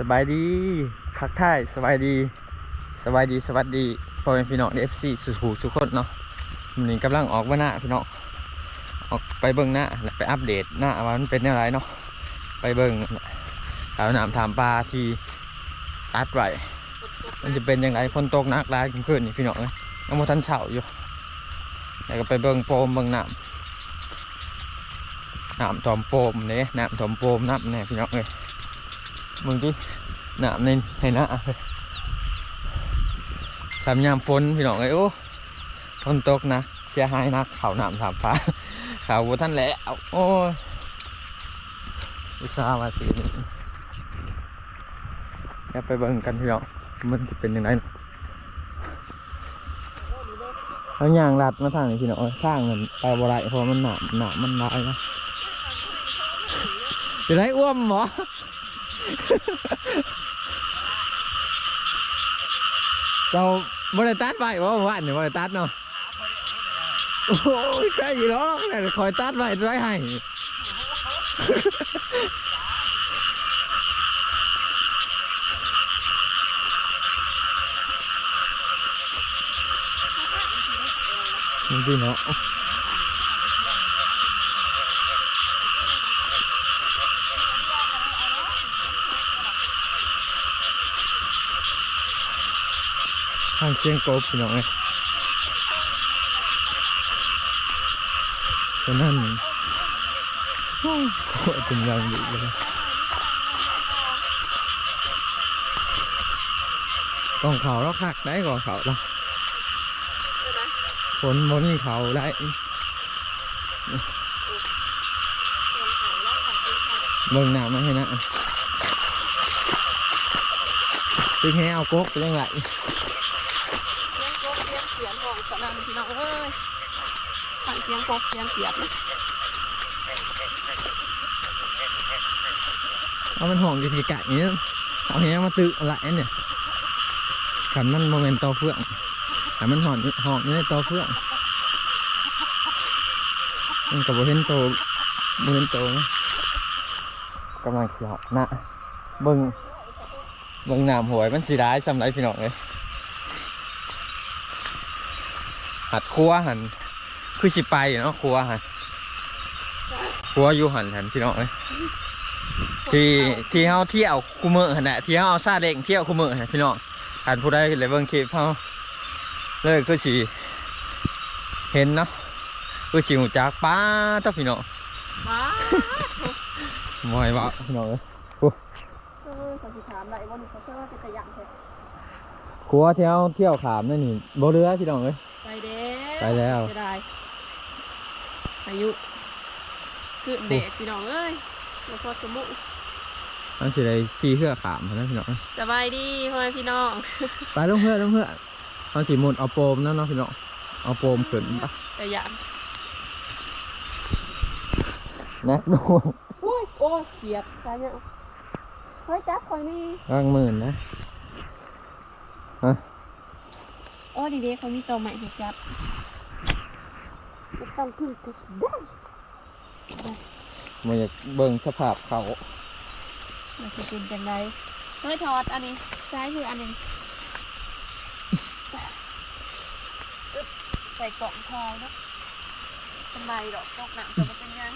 สบายดีทักทายสบายดีสบายดีสวัสดีพ่อแม่พี่น้องเอฟซีสุขูทุกคนเนาะมันนี้กำลังออกว่าหน้าพี่น้องออกไปเบิ่งหน้าและไปอัปเดตหน้าว่ามันเป็นอะไรเนาะไปเบิ่งถามน้ำถามปลาที่ตัดไว้มันจะเป็นยังไงฝนตกนักหลายขึ้นนี่พี่น้องเอ้ยยังบ่ทันเช้าอยู่แล้วก็ไปเบิ่งโปมเบิ่งน้ำน้ำทอมโปมเนี่ยน้ำทอมโปมน้ำเนี่ยพี่น้องเอ้ย มึงดิน้ำในในหน้าสามยามฝนพี่น้องเอ้โอ้ฝนตกหนะเสียหายหนักเขาวหนามถามฟ้าเขาวท่านแหละโอ้ยอุตส่าห์มาสีนี้เดี๋ยวไปเบิ่งกันพี่น้องมันจะเป็นยังไงเอายางลัดมาทางนี้พี่น้องข้างมันไปบ่ไรเพราะมันหนามหนามมันลายนะจะได้อ้วมเหรอ เจ้าบริตัดไปว่าวันนี่บริตัดเนาะโอ้ยใกล้ยี่ร้องเนี่ยคอยตัดไว้ไว้ให้นี่ดีเนาะทางเสียงกบพี่น้องเอ้ยฉะนั้นโอ้ยโคตรเป็นอยังดีเลยต้องเขาแล้วคักได้ก่อนเขาละฝนบนนี่เขาได้เบิ่งหน้ามาให้นะตึงให้เอากกไปยังไง เลี้ยงกบเลี้ยงเสียนของสนั่นพี่น้องเอ้ยขัน เลี้ยงกบเลี้ยงเสียนนะเอามันห่องอยู่ที่ไก่นี้เอาแหงมาตึกอะไรเนี่ยขันมันโมเมนต์ต่อเฟื่องขันมันห่องห่องอยู่ในต่อเฟื่องมันกับโบเห็นโตโบเห็นโตกำลังเขียวนะเบิ่งเบิ่งน้ำหวยมันสีร้ายสำไรพี่น้องเลยหัดครัวหัน คือสิไปเนาะครัวหันครัวอยู่หันหันพี่น้องเลยที่ที่เขาเที่ยวคูเมอร์หั่นแหละที่เขาเอาซาเล้งเที่ยวคูเมอร์หั่นพี่น้องอ่านผู้ใดเลยเบิ่งคลิปเขาเลยก็สิเห็นเนาะก็สิหูจักป้าเจ้าพี่น้องว้ามอยว่าพี่น้องเอ้ยเออเขาสิถามอะไรว่านี่เขาเชื่อว่าเป็นตะยังแท้ครัวที่เขาเที่ยวขามนั่นนี่บ่เรือพี่น้องเอ้ยไปเด้ไปแล้วจะได้ อายุคือเด็กพี่น้องเอ้ยหลวงพ่อสมุมันสิได้ขี่เพื่อขามนะพี่น้องเอ้ยสบายดีพ่อแม่พี่น้องไปลงเพื่อลงเพื่อเขาสิหมุนเอาโปมนั่นเนาะพี่น้องเอาโปมขึ้นปะตะยังนักดวงโอ้ยโอ้ยเสียดใช่เนี่ยเฮ้ยจับคอยนี่ร่างหมื่นนะโอ้ดีเด้เขามีตัวใหม่ให้จับไม่ ต้องขึ้นก็ได้มาอยากเบิ่งสภาพเขามันจะเป็นจังไดเฮ้ยถอดอันนี้ซ้ายคืออันนี้อึ๊บใส่กล่องทองนะทำไมดอกกอกหนังจะมาเป็นยัง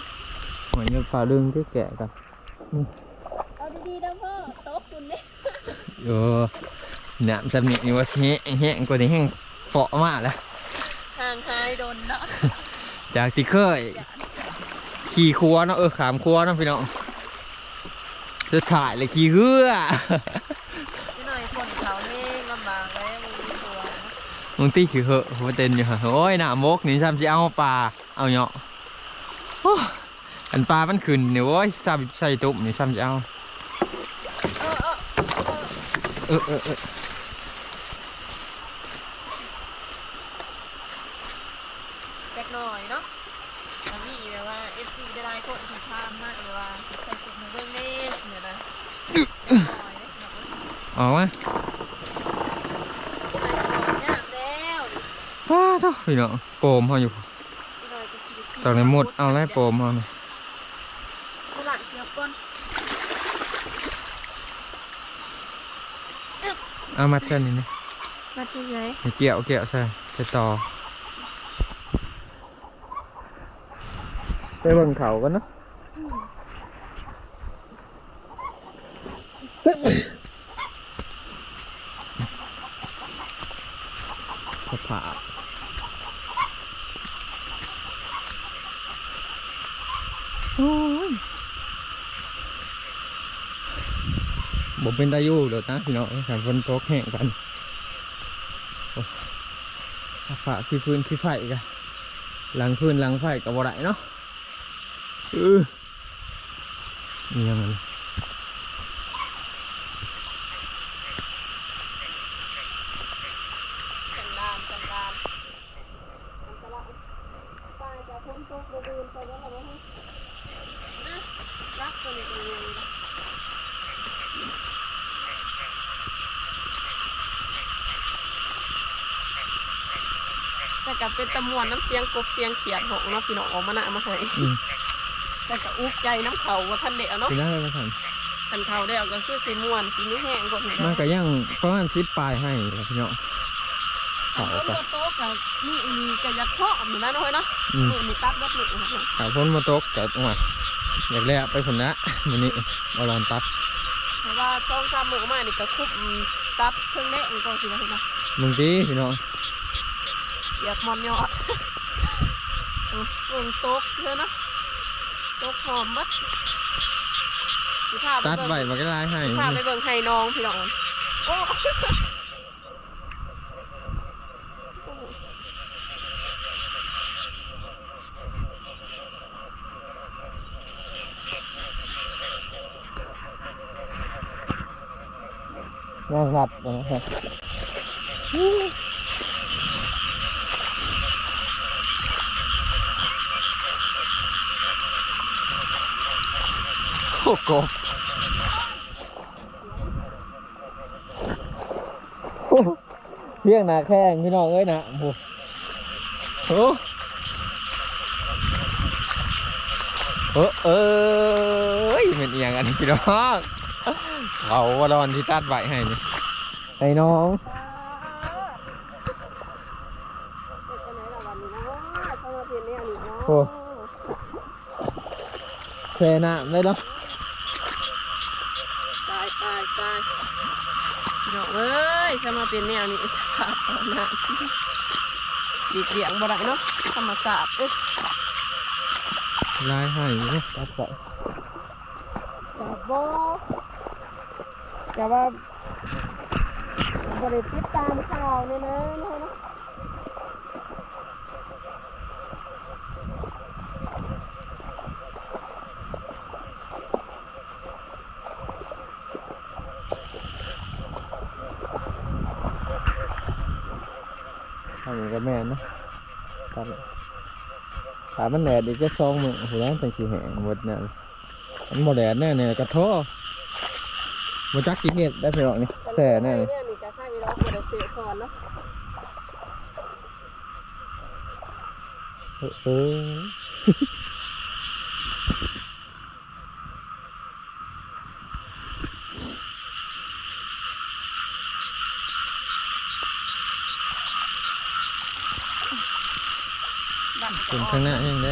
เหมือนกับฝ่าเรื่องที่แกะกันเอาดีๆนะพ่อโต๊ะคุณเนี่ยเออน้ำจำนี่นี่ว่าสิแห้งแห้งกว่านี้แห้งเฟาะมากแล้วห่างหายโดนเนาะ จากที่เคยขี่ครัวเนาะเออขามครัวเนาะพี่น้องจะถ่ายเลยขี่เหือนิดหน่อยคนเขานี่ลำบากแล้วมึงมีตัวนะมึงตีขี่เหอะหัวเต็นอยู่เหอะโอ้ยหนามกนี่ซ้ำจะเอาปลาเอาเนาะโอ้อันปลามันขึ้นเนี่ยโอ้ยซ้ำใส่ตุ่มนี่ซ้ำจะเอาเออเออเออเออเออ แจ็คหน่อยเนาะมันมีแบบว่าเอฟซีได้ได้คนถูกพามมากแบบว่าใส่จุดมือเบื้องเล่นเนี่ยนะแจ็คหน่อยเนี่ยแบบว่า ออกมายากแล้วว้าเท่าพี่น้องโปมเขาอยู่ตอนนี้หมดเอาไรโปมเขาเนี่ยกระบะเกียวก้นเอามัดเส้นนี้นี่มาที่ไหนให้เกี่ยวเกี่ยวใช่ใส่ต่อไปเบิ่งเขากันเนาะ สภาพโอ้ยบ่เป็นตาอยู่เดี๋ยวนะพี่น้องแถมฝนตกแห้งกันฝาขี้ฟืนขี้ไฟกันหลังฟืนหลังไฟกับบ่ได้เนาะเออนี่ยังไง สันดานสันดานอันตรายป้าจะพ้นตกบริเวณไป แล้วเหรอฮะนะรักตัวนี้ตัวนี้นะแต่กับเป็นตะมวนน้ำเสียงกบเสียงเขียดหงเนาะพี่น้องออกมาหน้ามาให้อืมแต่กับอุกใจน้ำเขาว่าท่านเด็กเนาะ เป็นยังไงมาสั่นท่านเขาเด็กก็คือสีม่วนสีนี้แห้งกว่านี้มันก็ยังประมาณสิบปลายให้แหละพี่น้องเขาเขาก็ก็โต๊ะ กับนี่มีกระยักเพาะเหมือนนั้นเลยเนาะอืมมือมีตัดวัดหนึ่งครับถ้าฝนมาตกก็โอ้ยอยากแล้วไปผลละมันนี้เอาลอนตัดเพราะว่าช่องสามมือมานี่ก็คุบตัดเครื่องเละมันก็สิว่าเห็นเนาะมึงตีพี่น้องอยากมอนยอดเออเบิ่งโต๊ะเลยเนาะโต๊ะหอมบัดสิพาไปตัดเบิ่งไว้มาก็ลายให้พาไปเบิ่งไห้น้องพี่น้องโอ้ ย่างรัดนะครับโอ้โหเพียงหนาแข้งพี่น้องเอ้ยนะโอ้โหเออเอ้ยเป็นเอียงกันพี่น้อง เขาว่าดอนที่ตัดไว้ให้นี่ไอ้น้องเด็กไปไหนล่ะวันนี้เนาะเข้ามาเพียนเนี่ยนี่เนาะโอ้เทน้ำได้เนาะตายตายตายพี่น้องเอ้ยจะมาเป็นแนวนี้สภาพตอนนั้นดีเสียงบ่ได้เนาะธรรมศาสตร์เอ้ยลายให้เนาะตัดไปแต่บ่ แต่ว่าบ่ได้ติดตามข่าวเนี่ยนะเนาะเนาะทำอย่างกับแม่นเนาะตัดถามมันแดดอีกก็ซองมือโอ้โหแล้วเป็นสีแห้งหมดเนี่ยมันหมดแดดแน่เนี่ยกระท้อ มาจักสีเห็ดได้ไปหรอกนี่แส่แน่เลยเนี่ยนี่จะให้เราบ่ได้เสียก่อนเนาะเออเออ ดัน เป็นข้างหน้ายังได้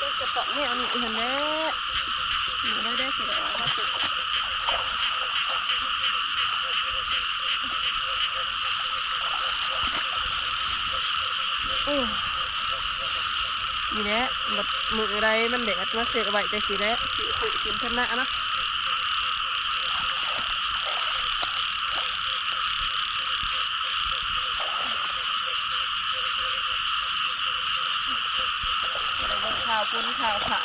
ก็จะตอกเนี่ยอันนี้เห็นแน่หนูได้ได้สิได้ว่าสุด นี่แหละแบบมืออะไรมันแดดมาเสกไว้แต่สิแหละสิสิกินขนาดนะข่าวปุ้นข่าวค่ะ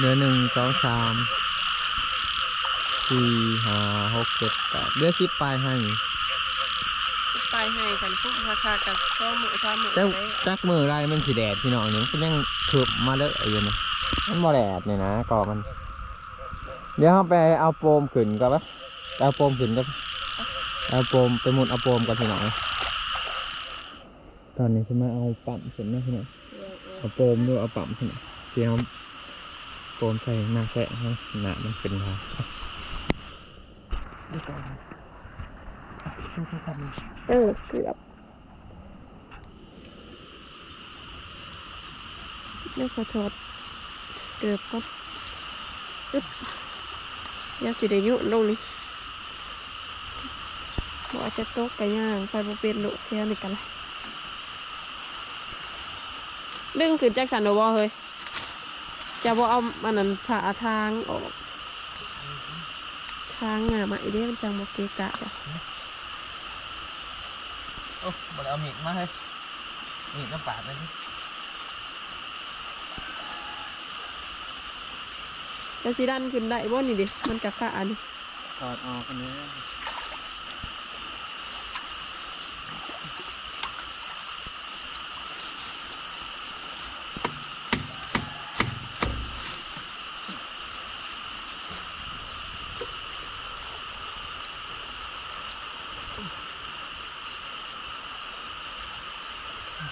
เดือนหนึ่งสองสาม สี่ห้าหกเจ็ดแปดเดือนสิบปลายให้ไปให้กันทุกราคากับช่อมือซ้อมือแต่ได้จักมือไรมันสีแดดพี่น้องนี่มันก็ยังเคืบมาเลยอยู่นะมันบ่แดดเนี่ยนะก่อมัน เดี๋ยวเราไปเอาโปมขึ้นก่อนปะไปเอาโปมขึ้นก่อนปะเอาโปมไปหมุนเอาโปมก่อนพี่น้องตอนนี้จะมาเอาปั๊มขึ้นนะพี่น้องเออเออเอาโปมด้วยเอาปั๊มขึ้นนะเตรียมโปมใส่หน้าแสะให้หน้ามันเป็นทางเดี๋ยวก่อนนะช่วยๆทำหน่อยเออเกือบไม่ขอโทษเกือบก็อึ๊บเดี๋ยวสิได้ยุลงนี่บอกจะตกกระย่างไปบ่เป็นโดดแถวนี่กันเลยดึงขึ้นจากสันโดบอเฮ้ยจะบ่เอามันนั้นผ่าทางออก ทางอะมาอีเด้มันจังบ่เกะกะจ้ะโอ้บอเอามีดมาให้มีดน้ำปาดเลยนี่แล้วสิดันขึ้นได้บ่นี่ดิ มันกะกะอันนี้ถอดออกอันนี้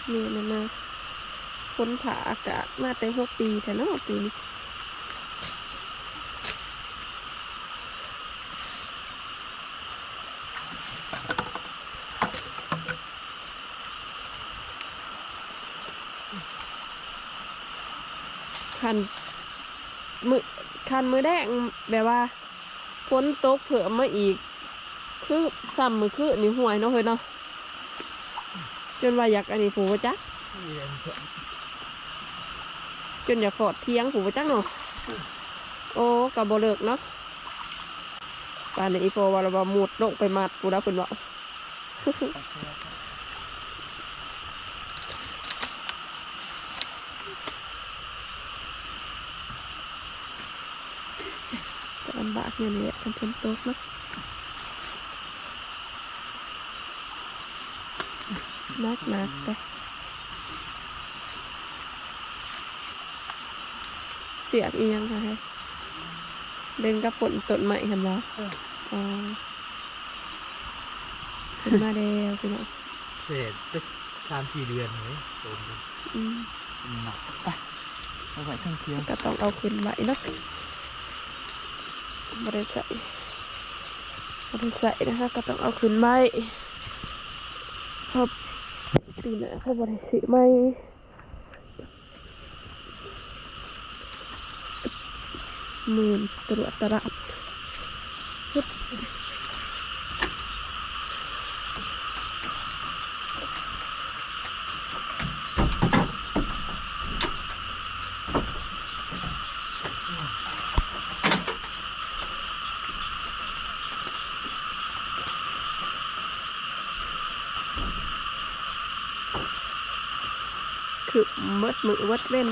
เมีดบิดกันเอามีดปะเข้ากันตายเขาจะว่าจะเสียไปใส่อันนี้เนาะหนังซ้ำย่ำคนเนาะโหยนี่มันมาพ้นผ่าอากาศมาแต่หกปีแต่นาะปีนี้คันมือคันมือแดงแบบว่าฝนตกเผื่อมาอีก คือซ้ำมือคือนี่ห่วยเนาะเฮ้ยเนาะ จนว่าอยากอันนี้ผูว่จักจนอยากขอดเที่ยงผูว่จักเนาะโอ้กับบเลิกเนาะป่านนี้อีโฟว่าเราบามุดลงไปมัดกูแล้วเพิ่นว่าก็ลำบากอย่างนี้แหละทำฝนตกเนาะ นักหนักๆไปเสียบอียังค่ะให้เดินกับผลต้นใหม่เห็นบ่อ๋อขึ้นมาแล้วพี่น้องเศษจะสามสี่เดือนเลยโดนกันอืมหนักไปเอาไว้ข้างเคียงก็ต้องเอาขึ้นไว้เนาะบริใส่บริใส่นะคะก็ต้องเอาขึ้นไว้เพราะ ปีหน้าเขาบริสิไม่หมื่นตรวจตราดฮึบ คือ มดมือวัดเว้น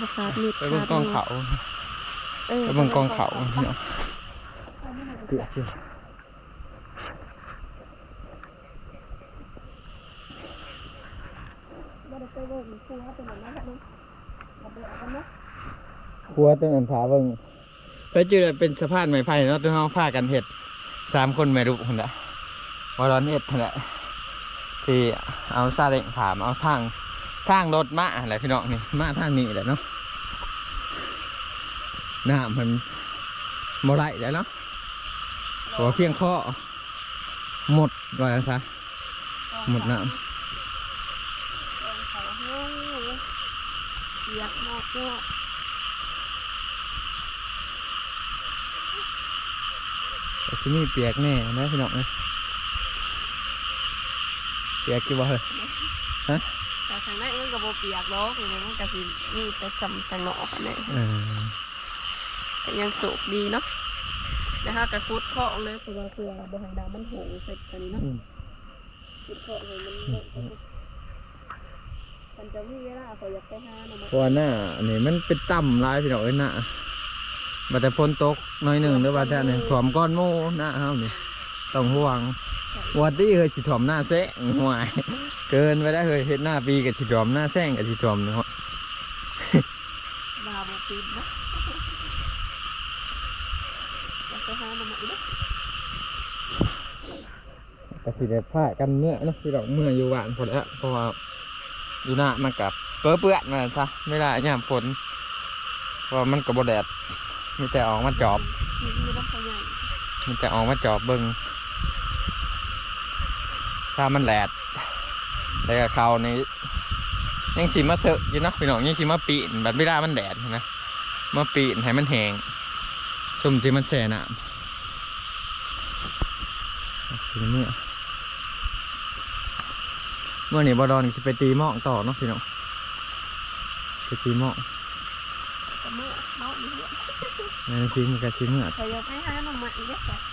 บขาดมีดไปเบิ่งกองเขาออไปเบิ่งกองเขาเนาะเกลือเกลือบ่ได้ไปเบิ่งครูเขาเป็นแบบนั้นแหละลูกบ่ได้เอากันเนาะครัวต้นอันผาเบิ่งไปเจอเป็นสะพานไม้ไผ่เนาะต้นห้องฟ้ากันเห็ดสามคนไม่รู้คนละวอลอนเห็ดนั่นแหละที่เอาซาเล้งผามเอาทาง ทางรถมาอะไรพี่น้องนี่มาทางนี้แหละเนาะน้ำมันโมไรแล้วเนาะหัวเพียงข้อหมดว่าจังซะหมดน้กองเยเปียกหมอกเนาะแต่ที่นี่เปียกแน่นะพี่น้องเอ้ยเปียกกี่บ่เลยแต่ ทางนั้นมันก็บ่เปียกหรอกนี่มันก็สิมีแต่ซ้ำทางนอกอันนี้เออก็ยังสุกดีเนาะนะคะกระคุดเคาะเลยเพราะว่าเพื่อบ่ให้น้ำมันโหงใส่กันนี้เนาะอืมกินข้าวให้มันเลิกมันจะมีเวลาเขาอยากไปหาหน่อไม้เพราะว่าหน้าอันนี้มันเป็นต่ำหลายพี่น้องเอ้ยหน้าบัดแต่พ้นตกหน้อยหนึ่งหรือว่าแต่เนี่ยถ่วมก้อนโม่หน้าเฮานี่ต้องห่วง วัดที่เคยสิถ่วมหน้าแซะห่วยเกินไปได้วเคยเห็นหน้าปีกับสิถ่วมหน้าแซงกับสิถ่วมเนาะบาบปิดนะอยากไปหาหน่อไม้เด้อก็สิได้พากันเมื่อเนาะพี่น้องเมื่ออยู่บ้านพอแล้วเพราะว่าอยู่หน้ามันกับเปื้อเปื้อนมาซะไม่ได้ยามฝนว่ามันกับบแดดมีแต่ออกมาจอบมีมีต้องเขาใหญ่มันจะออกมาจอบเบิ้ง ถ้ามันแหลดแล้วก็เขาในยังสิมาเสอะอยู่เนาะพี่น้องยังสิมาปีนแบบเวลามันแดดนะมาปีนให้มันแห้งซุ่มที่มันแส่น้ำทีนี้เมื่อเมื่อนี่บอดอนสิไปตีหม้องต่อเนาะพี่น้องไปตีหม้องแต่เมื่อเนาะนี่เด้อในทีมันก็ชิเมื่อเขาอยากไปหาหน่อไม้เด้อค่ะไปหาบ่หา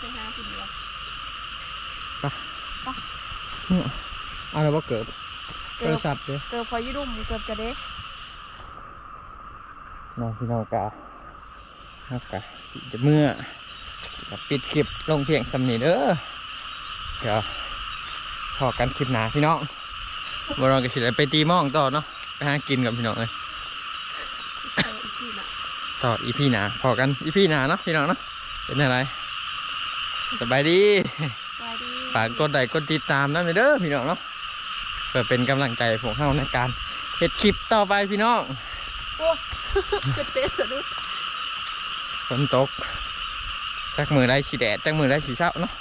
ไปหาคนเดียวเอาแล้วว่าเกิดโทเกืรอบศัพท์เลยเกือบพอยี่ดุมเกือบจะเด้น้องพี่น้องกาครับกะสิจะเมื่อสิจะปิดคลิปลงเพียงสำนีเด้อเดี๋ยวพอกันคลิปหนาพี่น้องบรองก็สิได้ไปตีหมองต่อเนาะไปหากินกับพี่น้องเลยเอออีกทีน่ะต่ออีพีหนาพอกันอีพีหนาเนาะพี่น้องเนาะเป็นอะไร สบายดีสวัสดี ฝากกดไลค์กดติดตามนั่นเด้อพี่น้องเนาะเพื่อเป็นกำลังใจพวกเฮาในการเฮ็ดคลิปต่อไปพี่น้องโอ้จะเตะสะดุดฝนตกจักมือได้สีแดดจักมือได้สีเช้าเนาะ